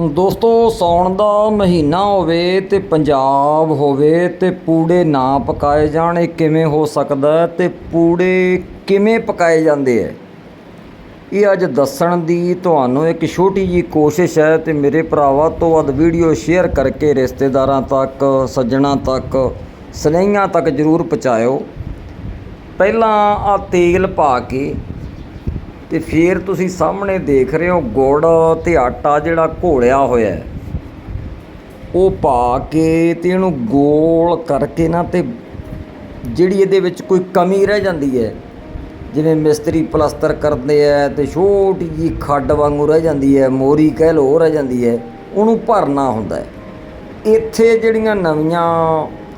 ਦੋਸਤੋ ਸੌਣ ਦਾ ਮਹੀਨਾ ਹੋਵੇ ਤੇ ਪੰਜਾਬ ਹੋਵੇ ਤੇ ਪੂੜੇ ਨਾ ਪਕਾਏ ਜਾਣ, ਇਹ ਕਿਵੇਂ ਹੋ ਸਕਦਾ ਹੈ ਤੇ ਪੂੜੇ ਕਿਵੇਂ ਪਕਾਏ ਜਾਂਦੇ ਹੈ? ਇਹ ਅੱਜ ਦੱਸਣ ਦੀ ਤੁਹਾਨੂੰ ਇੱਕ ਛੋਟੀ ਜੀ ਕੋਸ਼ਿਸ਼ ਹੈ ਤੇ ਮੇਰੇ ਭਰਾਵਾ ਤੋਂ ਵੱਧ ਵੀਡੀਓ ਸ਼ੇਅਰ ਕਰਕੇ ਰਿਸ਼ਤੇਦਾਰਾਂ ਤੱਕ, ਸੱਜਣਾ ਤੱਕ, ਸਨੇਹੀਆਂ ਤੱਕ ਜਰੂਰ ਪਹੁੰਚਾਇਓ। ਪਹਿਲਾਂ ਆ ਤੇਲ ਪਾ ਕੇ ਤੇ ਫਿਰ ਤੁਸੀਂ ਸਾਹਮਣੇ ਦੇਖ ਰਹੇ ਹੋ ਗੁੜ ਤੇ ਆਟਾ ਜਿਹੜਾ ਘੋਲਿਆ ਹੋਇਆ ਉਹ ਪਾ ਕੇ ਤੇ ਇਹਨੂੰ ਗੋਲ ਕਰਕੇ ਨਾ ਤੇ ਜਿਹੜੀ ਇਹਦੇ ਵਿੱਚ ਕੋਈ ਕਮੀ ਰਹਿ ਜਾਂਦੀ ਹੈ, ਜਿਵੇਂ ਮਿਸਤਰੀ ਪਲਸਤਰ ਕਰਦੇ ਆ ਤੇ ਛੋਟੀ ਜੀ ਖੱਡ ਵਾਂਗੂ ਰਹਿ ਜਾਂਦੀ ਹੈ, ਮੋਰੀ ਕਹਿ ਲੋ ਰਹਿ ਜਾਂਦੀ ਹੈ, ਉਹਨੂੰ ਭਰਨਾ ਹੁੰਦਾ ਹੈ। ਇੱਥੇ ਜਿਹੜੀਆਂ ਨਵੀਆਂ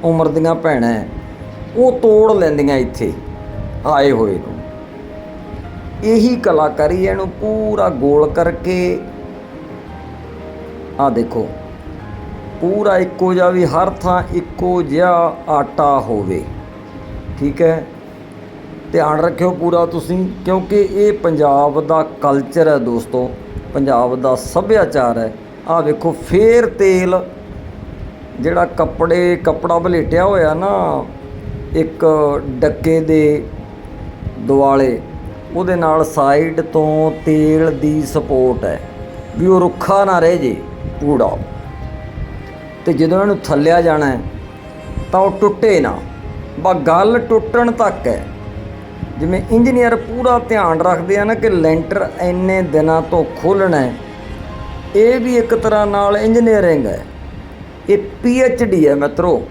ਉਮਰ ਦੀਆਂ ਭੈਣਾਂ ਉਹ ਤੋੜ ਲੈਂਦੀਆਂ ਇੱਥੇ, ਆਏ ਹੋਏ ਨੂੰ। ਇਹੀ ਕਲਾਕਾਰੀ ਹੈ ਇਹਨੂੰ ਪੂਰਾ ਗੋਲ ਕਰਕੇ। ਆ ਦੇਖੋ, ਪੂਰਾ ਇੱਕੋ ਜਿਹਾ ਵੀ ਹਰ ਥਾਂ ਇੱਕੋ ਜਿਹਾ ਆਟਾ ਹੋਵੇ, ਠੀਕ ਹੈ? ਧਿਆਨ ਰੱਖਿਓ ਪੂਰਾ ਤੁਸੀਂ, ਕਿਉਂਕਿ ਇਹ ਪੰਜਾਬ ਦਾ ਕਲਚਰ ਹੈ ਦੋਸਤੋ, ਪੰਜਾਬ ਦਾ ਸੱਭਿਆਚਾਰ ਹੈ। ਆ ਵੇਖੋ, ਫੇਰ ਤੇਲ, ਜਿਹੜਾ ਕੱਪੜੇ, ਕੱਪੜਾ ਬਲੇਟਿਆ ਹੋਇਆ ਨਾ, ਇੱਕ ਡੱਕੇ ਦੇ ਦੁਆਲੇ ਉਹਦੇ ਨਾਲ ਸਾਈਡ ਤੋਂ ਤੇਲ ਦੀ ਸਪੋਰਟ ਹੈ। ਵੀ ਉਹ ਰੁੱਖਾ ਨਾ ਰਹਿ ਜੇ, ਪੂੜਾ। ਤੇ ਜਦੋਂ ਇਹਨੂੰ ਥੱਲਿਆ ਜਾਣਾ ਹੈ, ਤਾਂ ਉਹ ਟੁੱਟੇ ਨਾ। ਬਾ ਗੱਲ ਟੁੱਟਣ ਤੱਕ ਹੈ। ਜਿਵੇਂ ਇੰਜੀਨੀਅਰ ਪੂਰਾ ਧਿਆਨ ਰੱਖਦੇ ਆ ਨਾ ਕਿ ਲੈਂਟਰ ਇੰਨੇ ਦਿਨਾਂ ਤੋਂ ਖੋਲਣਾ ਹੈ। ਇਹ ਵੀ ਇੱਕ ਤਰ੍ਹਾਂ ਨਾਲ ਇੰਜੀਨੀਅਰਿੰਗ ਹੈ। ਇਹ ਪੀ ਐਚ ਡੀ ਹੈ ਮਿੱਤਰੋ।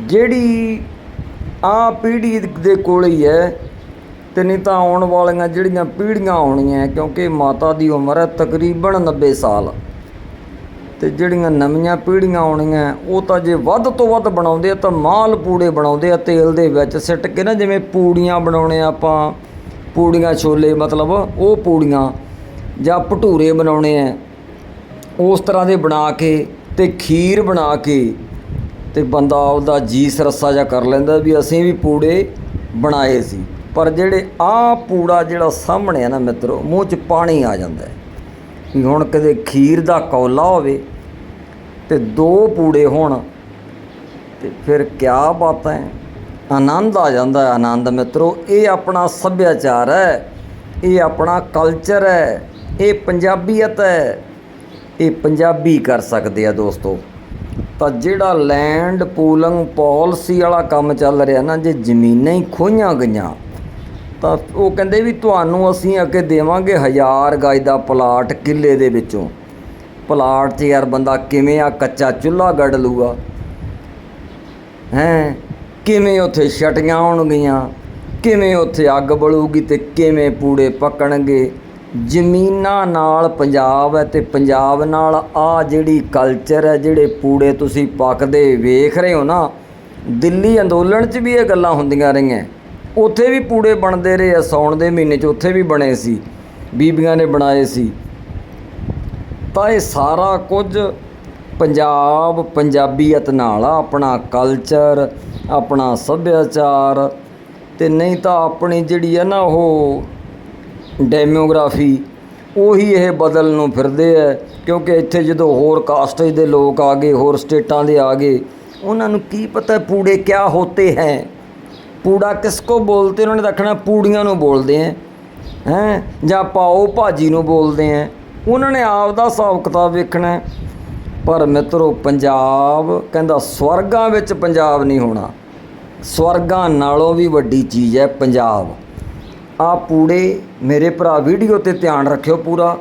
ਜਿਹੜੀ ਆ ਪੀੜ੍ਹੀ ਦੇ ਕੋਲ ਹੀ ਹੈ ਤੇ ਨਹੀਂ ਤਾਂ ਆਉਣ ਵਾਲੀਆਂ ਜਿਹੜੀਆਂ ਪੀੜ੍ਹੀਆਂ ਆਉਣੀਆਂ ਕਿਉਂਕਿ ਮਾਤਾ ਦੀ ਉਮਰ ਹੈ ਤਕਰੀਬਨ 90 ਸਾਲ। ਤੇ ਜਿਹੜੀਆਂ ਨਵੀਆਂ ਪੀੜ੍ਹੀਆਂ ਆਉਣੀਆਂ ਉਹ ਤਾਂ ਜੇ ਵੱਧ ਤੋਂ ਵੱਧ ਬਣਾਉਂਦੇ ਆ, ਤਾਂ ਮਾਲ ਪੂੜੇ ਬਣਾਉਂਦੇ ਆ, ਤੇਲ ਦੇ ਵਿੱਚ ਸਿੱਟ ਕੇ ਨਾ, ਜਿਵੇਂ ਪੂੜੀਆਂ ਬਣਾਉਣੇ ਆਪਾਂ, ਪੂੜੀਆਂ ਛੋਲੇ ਮਤਲਬ, ਉਹ ਪੂੜੀਆਂ ਜਾਂ ਭਟੂਰੇ ਬਣਾਉਣੇ ਆ, ਉਸ ਤਰ੍ਹਾਂ ਦੇ ਬਣਾ ਕੇ ਤੇ ਖੀਰ ਬਣਾ ਕੇ ਤੇ ਬੰਦਾ ਉਹਦਾ ਜੀ ਸਰੱਸਾ ਜਿਹਾ ਕਰ ਲੈਂਦਾ ਵੀ ਅਸੀਂ ਵੀ ਪੂੜੇ ਬਣਾਏ ਸੀ। ਪਰ ਜਿਹੜੇ ਆ ਪੂੜਾ ਜਿਹੜਾ ਸਾਹਮਣੇ ਆ ਨਾ ਮਿੱਤਰੋ, ਮੂੰਹ 'ਚ ਪਾਣੀ ਆ ਜਾਂਦਾ ਵੀ ਹੁਣ ਕਦੇ ਖੀਰ ਦਾ ਕੌਲਾ ਹੋਵੇ ਤੇ ਦੋ ਪੂੜੇ ਹੋਣ, ਤੇ ਫਿਰ ਕਿਆ ਬਾਤ ਹੈ? ਆਨੰਦ ਆ ਜਾਂਦਾ ਹੈ, ਆਨੰਦ ਮਿੱਤਰੋ। ਇਹ ਆਪਣਾ ਸੱਭਿਆਚਾਰ ਹੈ, ਇਹ ਆਪਣਾ ਕਲਚਰ ਹੈ, ਇਹ ਪੰਜਾਬੀਅਤ ਹੈ, ਇਹ ਪੰਜਾਬੀ ਕਰ ਸਕਦੇ ਆ ਦੋਸਤੋ। ਤਾਂ ਜਿਹੜਾ ਲੈਂਡ ਪੂਲਿੰਗ ਪਾਲਿਸੀ ਵਾਲਾ ਕੰਮ ਚੱਲ ਰਿਹਾ ਨਾ, ਜੇ ਜ਼ਮੀਨਾਂ ਹੀ ਖੋਈਆਂ ਗਈਆਂ ਤਾਂ ਉਹ ਕਹਿੰਦੇ ਵੀ ਤੁਹਾਨੂੰ ਅਸੀਂ ਅੱਗੇ ਦੇਵਾਂਗੇ ਹਜ਼ਾਰ ਗਜ ਦਾ ਪਲਾਟ ਕਿੱਲੇ ਦੇ ਵਿੱਚੋਂ। ਪਲਾਟ 'ਚ ਯਾਰ ਬੰਦਾ ਕਿਵੇਂ ਆ ਕੱਚਾ ਚੁੱਲ੍ਹਾ ਗੱਡ ਲੂਗਾ? ਹੈਂ? ਕਿਵੇਂ ਉੱਥੇ ਛਟੀਆਂ ਹੋਣਗੀਆਂ ਕਿਵੇਂ ਉੱਥੇ ਅੱਗ ਬਲੂਗੀ ਤੇ ਕਿਵੇਂ ਪੂੜੇ ਪੱਕਣਗੇ? ਜ਼ਮੀਨਾਂ ਨਾਲ ਪੰਜਾਬ ਹੈ ਤੇ ਪੰਜਾਬ ਨਾਲ ਆ ਜਿਹੜੀ ਕਲਚਰ ਹੈ ਜਿਹੜੇ ਪੂੜੇ ਤੁਸੀਂ ਪੱਕਦੇ ਵੇਖ ਰਹੇ ਹੋ ਨਾ, ਦਿੱਲੀ ਅੰਦੋਲਨ 'ਚ ਵੀ ਇਹ ਗੱਲਾਂ ਹੁੰਦੀਆਂ ਰਹੀਆਂ। ਉੱਥੇ ਵੀ ਪੂੜੇ ਬਣਦੇ ਰਹੇ ਆ ਸੌਣ ਦੇ ਮਹੀਨੇ 'ਚ ਉੱਥੇ ਵੀ ਬਣੇ ਸੀ, ਬੀਬੀਆਂ ਨੇ ਬਣਾਏ ਸੀ। ਤਾਂ ਇਹ ਸਾਰਾ ਕੁਝ ਪੰਜਾਬ ਪੰਜਾਬੀਅਤ ਨਾਲ ਆਪਣਾ ਕਲਚਰ ਆਪਣਾ ਸੱਭਿਆਚਾਰ ਤੇ ਨਹੀਂ ਤਾਂ ਆਪਣੀ ਜਿਹੜੀ ਹੈ ਨਾ ਉਹ ਡੈਮੋਗ੍ਰਾਫੀ ਉਹੀ ਇਹ ਬਦਲ ਨੂੰ ਫਿਰਦੇ ਐ ਕਿਉਂਕਿ ਇੱਥੇ ਜਦੋਂ ਹੋਰ ਕਾਸਟੇਜ ਦੇ ਲੋਕ ਆ ਗਏ, ਹੋਰ ਸਟੇਟਾਂ ਦੇ ਆ ਗਏ, ਉਹਨਾਂ ਨੂੰ ਕੀ ਪਤਾ ਪੂੜੇ ਕਿਆ ਹੋਤੇ ਹੈ। ਪੂੜਾ ਕਿਸ ਕੋ ਬੋਲਤੇ ਉਹਨਾਂ ਨੇ ਰੱਖਣਾ ਪੂੜੀਆਂ ਨੂੰ ਬੋਲਦੇ ਐ। ਹੈ? ਜਾਂ ਪਾਓ ਭਾਜੀ ਨੂੰ ਬੋਲਦੇ ਹੈ ਉਹਨਾਂ ਨੇ ਆਪ ਦਾ ਹਿਸਾਬ ਕਿਤਾਬ ਵੇਖਣਾ ਪਰ ਮਿੱਤਰੋ, ਪੰਜਾਬ ਕਹਿੰਦਾ ਸਵਰਗਾਂ ਵਿੱਚ ਪੰਜਾਬ ਨਹੀਂ ਹੋਣਾ। ਸਵਰਗਾਂ ਨਾਲੋਂ ਵੀ ਵੱਡੀ ਚੀਜ਼ ਹੈ ਪੰਜਾਬ। ਆ ਪੂੜੇ ਮੇਰੇ ਭਰਾ ਵੀਡੀਓ ਤੇ ਧਿਆਨ ਰੱਖਿਓ ਪੂਰਾ।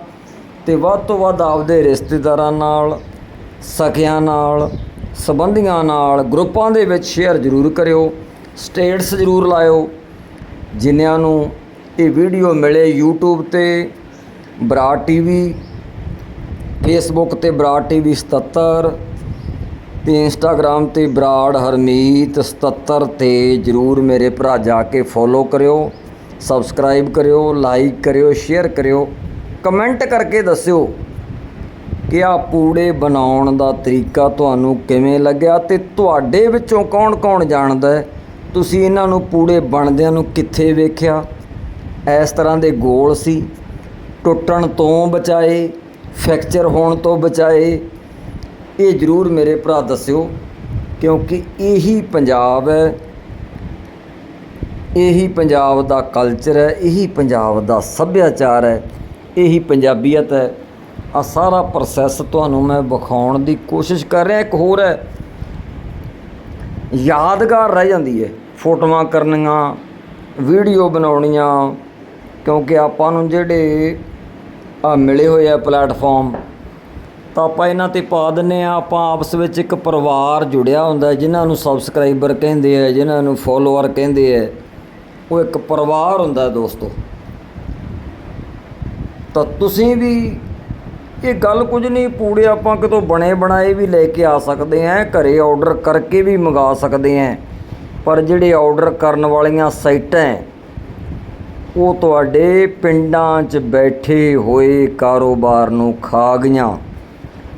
ਤੇ ਵੱਧ ਤੋਂ ਵੱਧ ਆਪਦੇ ਰਿਸ਼ਤੇਦਾਰਾਂ ਨਾਲ ਸਕਿਆਂ ਨਾਲ, ਸਬੰਧੀਆਂ ਨਾਲ, ਗਰੁੱਪਾਂ ਦੇ ਵਿੱਚ ਸ਼ੇਅਰ ਜ਼ਰੂਰ ਕਰਿਓ। ਸਟੇਟਸ ਜ਼ਰੂਰ ਲਾਇਓ, ਜਿਨ੍ਹਾਂ ਨੂੰ ਇਹ ਵੀਡੀਓ ਮਿਲੇ YouTube ਤੇ, ਬਰਾੜ ਟੀਵੀ ਫੇਸਬੁੱਕ ਤੇ ਬਰਾੜ ਟੀਵੀ 77 ਤੇ ਇੰਸਟਾਗ੍ਰam ਤੇ ਬਰਾੜ ਹਰਮੀਤ 77 ਤੇ ਜਰੂਰ ਮੇਰੇ ਭਰਾ ਜਾ ਕੇ ਫੋਲੋ ਕਰਿਓ ਸਬਸਕ੍ਰਾਈਬ ਕਰਿਓ ਲਾਈਕ ਕਰਿਓ ਸ਼ੇਅਰ ਕਰਿਓ ਕਮੈਂਟ ਕਰਕੇ ਦੱਸਿਓ ਕਿ ਆ ਪੂੜੇ ਬਣਾਉਣ ਦਾ ਤਰੀਕਾ ਤੁਹਾਨੂੰ ਕਿਵੇਂ ਲੱਗਿਆ ਤੇ ਤੁਹਾਡੇ ਵਿੱਚੋਂ ਕੌਣ-ਕੌਣ ਜਾਣਦਾ ਹੈ। ਤੁਸੀਂ ਇਹਨਾਂ ਨੂੰ ਪੂੜੇ ਬਣਦਿਆਂ ਨੂੰ ਕਿੱਥੇ ਵੇਖਿਆ? ਇਸ ਤਰ੍ਹਾਂ ਦੇ ਗੋਲ ਸੀ। ਟੁੱਟਣ ਤੋਂ ਬਚਾਏ, ਫ੍ਰੈਕਚਰ ਹੋਣ ਤੋਂ ਬਚਾਏ। ਇਹ ਜ਼ਰੂਰ ਮੇਰੇ ਭਰਾ ਦੱਸਿਓ, ਕਿਉਂਕਿ ਇਹੀ ਪੰਜਾਬ ਹੈ। ਇਹੀ ਪੰਜਾਬ ਦਾ ਕਲਚਰ ਹੈ, ਇਹੀ ਪੰਜਾਬ ਦਾ ਸੱਭਿਆਚਾਰ ਹੈ, ਇਹੀ ਪੰਜਾਬੀਅਤ ਹੈ। ਆ ਸਾਰਾ ਪ੍ਰੋਸੈਸ ਤੁਹਾਨੂੰ ਮੈਂ ਵਿਖਾਉਣ ਦੀ ਕੋਸ਼ਿਸ਼ ਕਰ ਰਿਹਾ। ਇੱਕ ਹੋਰ ਹੈ। ਯਾਦਗਾਰ ਰਹਿ ਜਾਂਦੀ ਹੈ। ਫੋਟੋਆਂ ਕਰਨੀਆਂ, ਵੀਡੀਓ ਬਣਾਉਣੀਆਂ, ਕਿਉਂਕਿ ਆਪਾਂ ਨੂੰ ਜਿਹੜੇ ਆ ਮਿਲੇ ਹੋਏ ਆ ਪਲੇਟਫਾਰਮ, ਤਾਂ ਆਪਾਂ ਇਹਨਾਂ ਤੇ ਪਾ ਦਿੰਨੇ ਆ। ਆਪਾਂ ਆਪਸ ਵਿੱਚ ਇੱਕ ਪਰਿਵਾਰ ਜੁੜਿਆ ਹੁੰਦਾ ਜਿਨ੍ਹਾਂ ਨੂੰ ਸਬਸਕ੍ਰਾਈਬਰ ਕਹਿੰਦੇ ਆ, ਜਿਨ੍ਹਾਂ ਨੂੰ ਫੋਲੋਅਰ ਕਹਿੰਦੇ ਆ, ਉਹ ਇੱਕ ਪਰਿਵਾਰ ਹੁੰਦਾ ਦੋਸਤੋ। ਤਾਂ ਤੁਸੀਂ ਵੀ ਇਹ ਗੱਲ ਕੁਝ ਨਹੀਂ, ਪੂੜੇ ਆਪਾਂ ਕਿਤੋਂ ਬਣੇ ਬਣਾਏ ਵੀ ਲੈ ਕੇ ਆ ਸਕਦੇ ਆਂ, ਘਰੇ ਆਰਡਰ ਕਰਕੇ ਵੀ ਮੰਗਾ ਸਕਦੇ ਆਂ। ਪਰ ਜਿਹੜੇ ਆਰਡਰ ਕਰਨ ਵਾਲੀਆਂ ਸਾਈਟਾਂ ਉਹ ਤੁਹਾਡੇ ਪਿੰਡਾਂ 'ਚ ਬੈਠੇ ਹੋਏ ਕਾਰੋਬਾਰ ਨੂੰ ਖਾ ਗਈਆਂ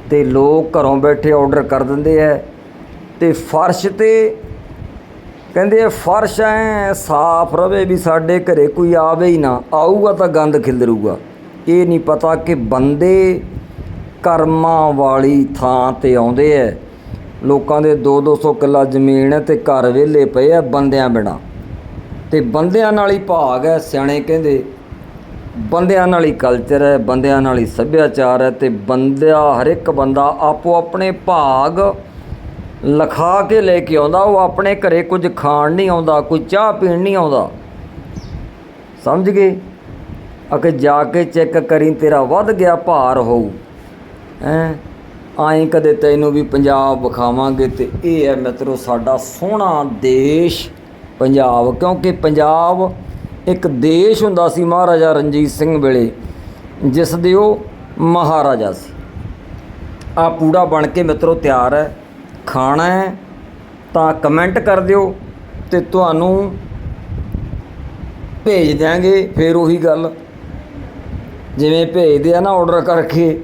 ਤੇ ਲੋਕ ਘਰੋਂ ਬੈਠੇ ਆਰਡਰ ਕਰ ਦਿੰਦੇ ਐ ਤੇ ਫਰਸ਼ ਤੇ ਕਹਿੰਦੇ ਆ, ਫਰਸ਼ ਐ ਸਾਫ਼ ਰਵੇ ਵੀ ਸਾਡੇ ਘਰੇ ਕੋਈ ਆਵੇ ਹੀ ਨਾ, ਆਊਗਾ ਤਾਂ ਗੰਦ ਖਿਲਰੂਗਾ। ਇਹ ਨਹੀਂ ਪਤਾ ਕਿ ਬੰਦੇ ਕਰਮਾਂ ਵਾਲੀ ਥਾਂ ਤੇ ਆਉਂਦੇ ਐ ਲੋਕਾਂ ਦੇ 2-200 ਕਿੱਲਾ ਜ਼ਮੀਨ ਹੈ ਤੇ ਘਰ ਵਿਹਲੇ ਪਏ ਆ ਬੰਦਿਆਂ ਬਿਨਾ। ਤੇ ਬੰਦਿਆਂ ਨਾਲ ਹੀ ਭਾਗ ਹੈ, ਸਿਆਣੇ ਕਹਿੰਦੇ। ਬੰਦਿਆਂ ਨਾਲ ਹੀ ਕਲਚਰ ਹੈ, ਬੰਦਿਆਂ ਨਾਲ ਹੀ ਸੱਭਿਆਚਾਰ ਹੈ ਤੇ ਬੰਦਿਆ, ਹਰ ਇੱਕ ਬੰਦਾ ਆਪੋ ਆਪਣੇ ਭਾਗ ਲਿਖਾ ਕੇ ਲੈ ਕੇ ਆਉਂਦਾ, ਉਹ ਆਪਣੇ ਘਰੇ ਕੁਝ ਖਾਣ ਨਹੀਂ ਆਉਂਦਾ, ਕੋਈ ਚਾਹ ਪੀਣ ਨਹੀਂ ਆਉਂਦਾ। ਸਮਝ ਗਏ? ਅਕੇ ਜਾ ਕੇ ਚੈੱਕ ਕਰੀ, ਤੇਰਾ ਵੱਧ ਗਿਆ ਭਾਰ ਹੋਊ। ਹੈਂ? ਆਏ ਕਦੇ ਤੈਨੂੰ ਵੀ ਪੰਜਾਬ ਵਿਖਾਵਾਂਗੇ ਤੇ ਇਹ ਹੈ ਮਿੱਤਰੋ ਸਾਡਾ ਸੋਹਣਾ ਦੇਸ਼ ਪੰਜਾਬ, ਕਿਉਂਕਿ ਪੰਜਾਬ ਇੱਕ ਦੇਸ਼ ਹੁੰਦਾ ਸੀ ਮਹਾਰਾਜਾ ਰਣਜੀਤ ਸਿੰਘ ਵੇਲੇ, ਜਿਸ ਦੇ ਉਹ ਮਹਾਰਾਜਾ ਸੀ। ਆ ਪੂੜਾ ਬਣ ਕੇ ਮਿੱਤਰੋ ਤਿਆਰ ਹੈ, ਖਾਣਾ ਹੈ, ਤਾਂ ਕਮੈਂਟ ਕਰ ਦਿਓ ਤੇ ਤੁਹਾਨੂੰ ਭੇਜ ਦਿਆਂਗੇ, ਫੇਰ ਉਹੀ ਗੱਲ। ਜਿਵੇਂ ਭੇਜਦੇ ਆ ਨਾ ਆਰਡਰ ਕਰਕੇ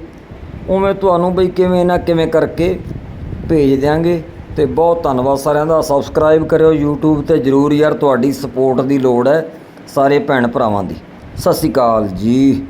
ਉਵੇਂ ਤੁਹਾਨੂੰ ਬਈ ਕਿਵੇਂ ਨਾ ਕਿਵੇਂ ਕਰਕੇ ਭੇਜ ਦਿਆਂਗੇ ਤੇ ਬਹੁਤ ਧੰਨਵਾਦ ਸਾਰਿਆਂ ਦਾ। ਸਬਸਕ੍ਰਾਈਬ ਕਰਿਓ YouTube ਤੇ ਜਰੂਰ ਯਾਰ, ਤੁਹਾਡੀ ਸਪੋਰਟ ਦੀ ਲੋੜ ਹੈ ਸਾਰੇ ਭੈਣ ਭਰਾਵਾਂ ਦੀ। ਸਤਿ ਸ਼੍ਰੀ ਅਕਾਲ ਜੀ।